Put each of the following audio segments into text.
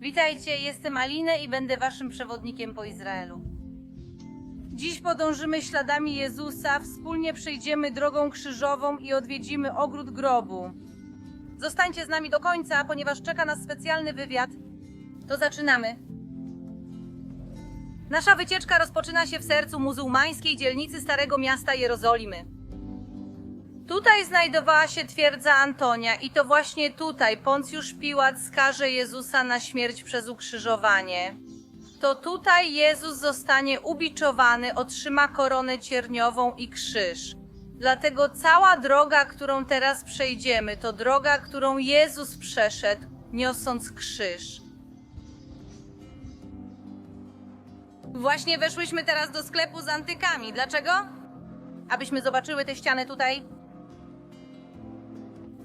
Witajcie, jestem Alinę i będę waszym przewodnikiem po Izraelu. Dziś podążymy śladami Jezusa, wspólnie przejdziemy drogą krzyżową i odwiedzimy ogród grobu. Zostańcie z nami do końca, ponieważ czeka nas specjalny wywiad. To zaczynamy. Nasza wycieczka rozpoczyna się w sercu muzułmańskiej dzielnicy Starego Miasta Jerozolimy. Tutaj znajdowała się twierdza Antonia i to właśnie tutaj Poncjusz Piłat skaże Jezusa na śmierć przez ukrzyżowanie. To tutaj Jezus zostanie ubiczowany, otrzyma koronę cierniową i krzyż. Dlatego cała droga, którą teraz przejdziemy, to droga, którą Jezus przeszedł, niosąc krzyż. Właśnie weszłyśmy teraz do sklepu z antykami. Dlaczego? Abyśmy zobaczyły te ściany tutaj.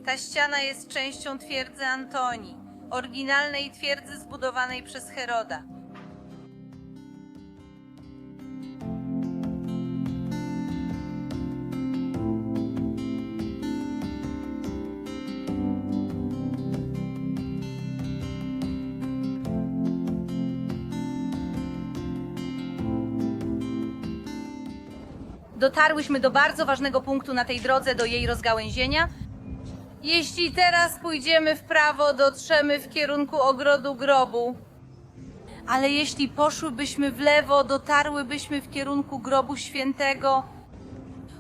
Ta ściana jest częścią twierdzy Antonii, oryginalnej twierdzy zbudowanej przez Heroda. Dotarłyśmy do bardzo ważnego punktu na tej drodze do jej rozgałęzienia. Jeśli teraz pójdziemy w prawo, dotrzemy w kierunku ogrodu grobu. Ale jeśli poszłybyśmy w lewo, dotarłybyśmy w kierunku grobu świętego.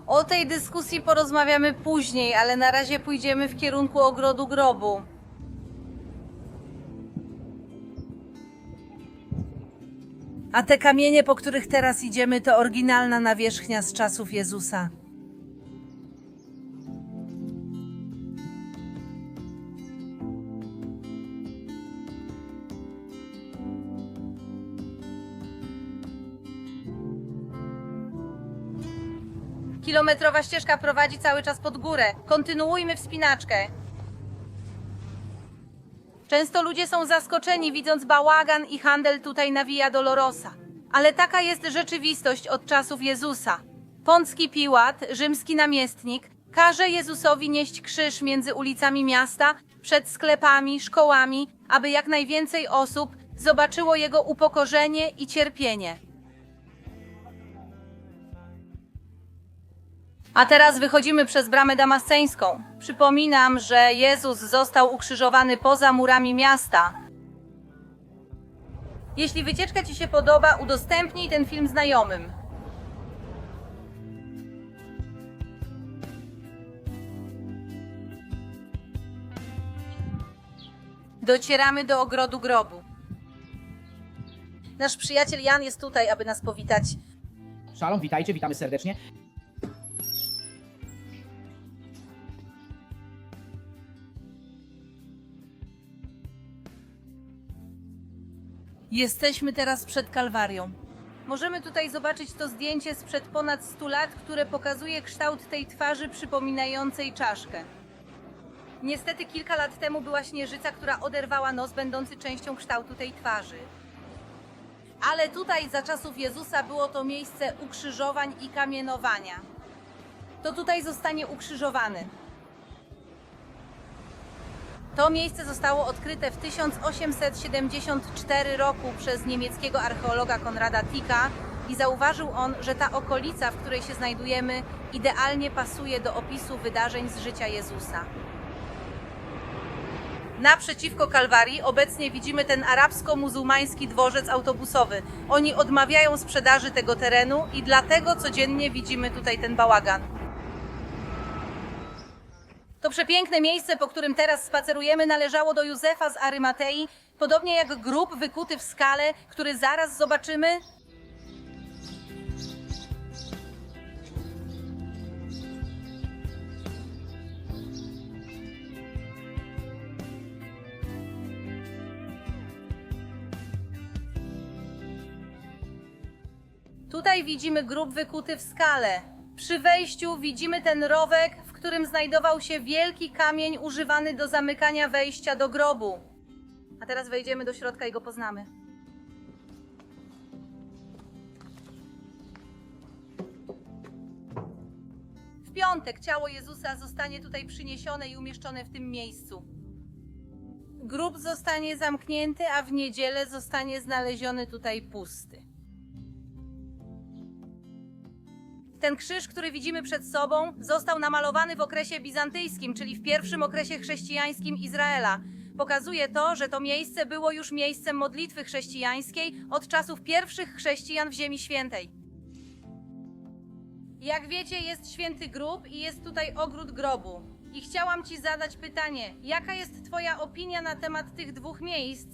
O tej dyskusji porozmawiamy później, ale na razie pójdziemy w kierunku ogrodu grobu. A te kamienie, po których teraz idziemy, to oryginalna nawierzchnia z czasów Jezusa. Kilometrowa ścieżka prowadzi cały czas pod górę. Kontynuujmy wspinaczkę. Często ludzie są zaskoczeni, widząc bałagan i handel tutaj na Via Dolorosa. Ale taka jest rzeczywistość od czasów Jezusa. Pącki Piłat, rzymski namiestnik, każe Jezusowi nieść krzyż między ulicami miasta, przed sklepami, szkołami, aby jak najwięcej osób zobaczyło jego upokorzenie i cierpienie. A teraz wychodzimy przez bramę damasceńską. Przypominam, że Jezus został ukrzyżowany poza murami miasta. Jeśli wycieczka Ci się podoba, udostępnij ten film znajomym. Docieramy do ogrodu grobu. Nasz przyjaciel Jan jest tutaj, aby nas powitać. Szalom, witajcie, witamy serdecznie. Jesteśmy teraz przed Kalwarią. Możemy tutaj zobaczyć to zdjęcie sprzed ponad 100 lat, które pokazuje kształt tej twarzy przypominającej czaszkę. Niestety kilka lat temu była śnieżyca, która oderwała nos będący częścią kształtu tej twarzy. Ale tutaj za czasów Jezusa było to miejsce ukrzyżowań i kamienowania. To tutaj zostanie ukrzyżowany. To miejsce zostało odkryte w 1874 roku przez niemieckiego archeologa Konrada Tika i zauważył on, że ta okolica, w której się znajdujemy, idealnie pasuje do opisu wydarzeń z życia Jezusa. Naprzeciwko Kalwarii obecnie widzimy ten arabsko-muzułmański dworzec autobusowy. Oni odmawiają sprzedaży tego terenu i dlatego codziennie widzimy tutaj ten bałagan. To przepiękne miejsce, po którym teraz spacerujemy, należało do Józefa z Arymatei, podobnie jak grób wykuty w skale, który zaraz zobaczymy. Tutaj widzimy grób wykuty w skale. Przy wejściu widzimy ten rowek, którym znajdował się wielki kamień używany do zamykania wejścia do grobu. A teraz wejdziemy do środka i go poznamy. W piątek ciało Jezusa zostanie tutaj przyniesione i umieszczone w tym miejscu. grób zostanie zamknięty, a w niedzielę zostanie znaleziony tutaj pusty. Ten krzyż, który widzimy przed sobą, został namalowany w okresie bizantyjskim, czyli w pierwszym okresie chrześcijańskim Izraela. Pokazuje to, że to miejsce było już miejscem modlitwy chrześcijańskiej od czasów pierwszych chrześcijan w Ziemi Świętej. Jak wiecie, jest święty grób i jest tutaj ogród grobu. I chciałam Ci zadać pytanie, jaka jest Twoja opinia na temat tych dwóch miejsc?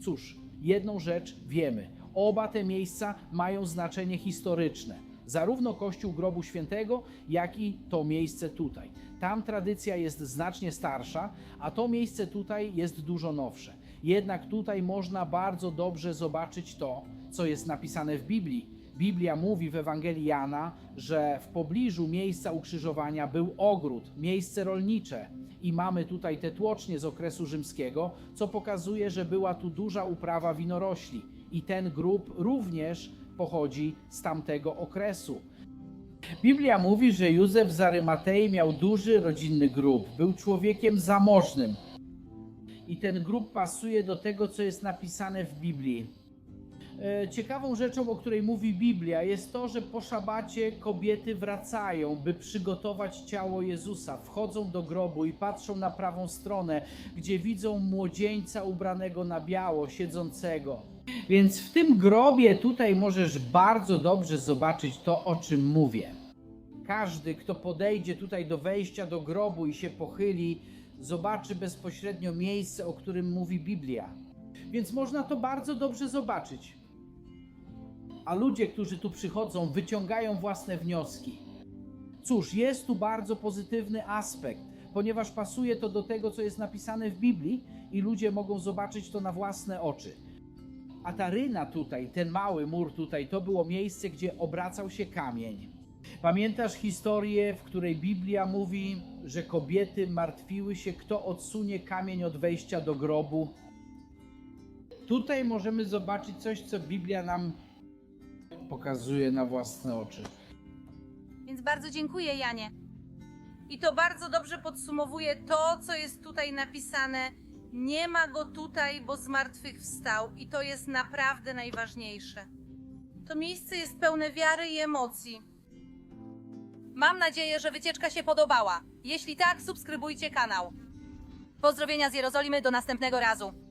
Cóż, jedną rzecz wiemy. Oba te miejsca mają znaczenie historyczne. Zarówno Kościół Grobu Świętego, jak i to miejsce tutaj. Tam tradycja jest znacznie starsza, a to miejsce tutaj jest dużo nowsze. Jednak tutaj można bardzo dobrze zobaczyć to, co jest napisane w Biblii. Biblia mówi w Ewangelii Jana, że w pobliżu miejsca ukrzyżowania był ogród, miejsce rolnicze. I mamy tutaj te tłocznie z okresu rzymskiego, co pokazuje, że była tu duża uprawa winorośli. I ten grób również pochodzi z tamtego okresu. Biblia mówi, że Józef z Arymatei miał duży rodzinny grób. Był człowiekiem zamożnym. I ten grób pasuje do tego, co jest napisane w Biblii. E, Ciekawą rzeczą, o której mówi Biblia, jest to, że po szabacie kobiety wracają, by przygotować ciało Jezusa. Wchodzą do grobu i patrzą na prawą stronę, gdzie widzą młodzieńca ubranego na biało, siedzącego. Więc w tym grobie tutaj możesz bardzo dobrze zobaczyć to, o czym mówię. Każdy, kto podejdzie tutaj do wejścia do grobu i się pochyli, zobaczy bezpośrednio miejsce, o którym mówi Biblia. Więc można to bardzo dobrze zobaczyć. A ludzie, którzy tu przychodzą, wyciągają własne wnioski. Cóż, jest tu bardzo pozytywny aspekt, ponieważ pasuje to do tego, co jest napisane w Biblii, i ludzie mogą zobaczyć to na własne oczy. A ta ryna tutaj, ten mały mur tutaj, to było miejsce, gdzie obracał się kamień. Pamiętasz historię, w której Biblia mówi, że kobiety martwiły się, kto odsunie kamień od wejścia do grobu? Tutaj możemy zobaczyć coś, co Biblia nam pokazuje na własne oczy. Więc bardzo dziękuję, Janie. I to bardzo dobrze podsumowuje to, co jest tutaj napisane. Nie ma go tutaj, bo z martwych wstał, i to jest naprawdę najważniejsze. To miejsce jest pełne wiary i emocji. Mam nadzieję, że wycieczka się podobała. Jeśli tak, subskrybujcie kanał. Pozdrowienia z Jerozolimy do następnego razu.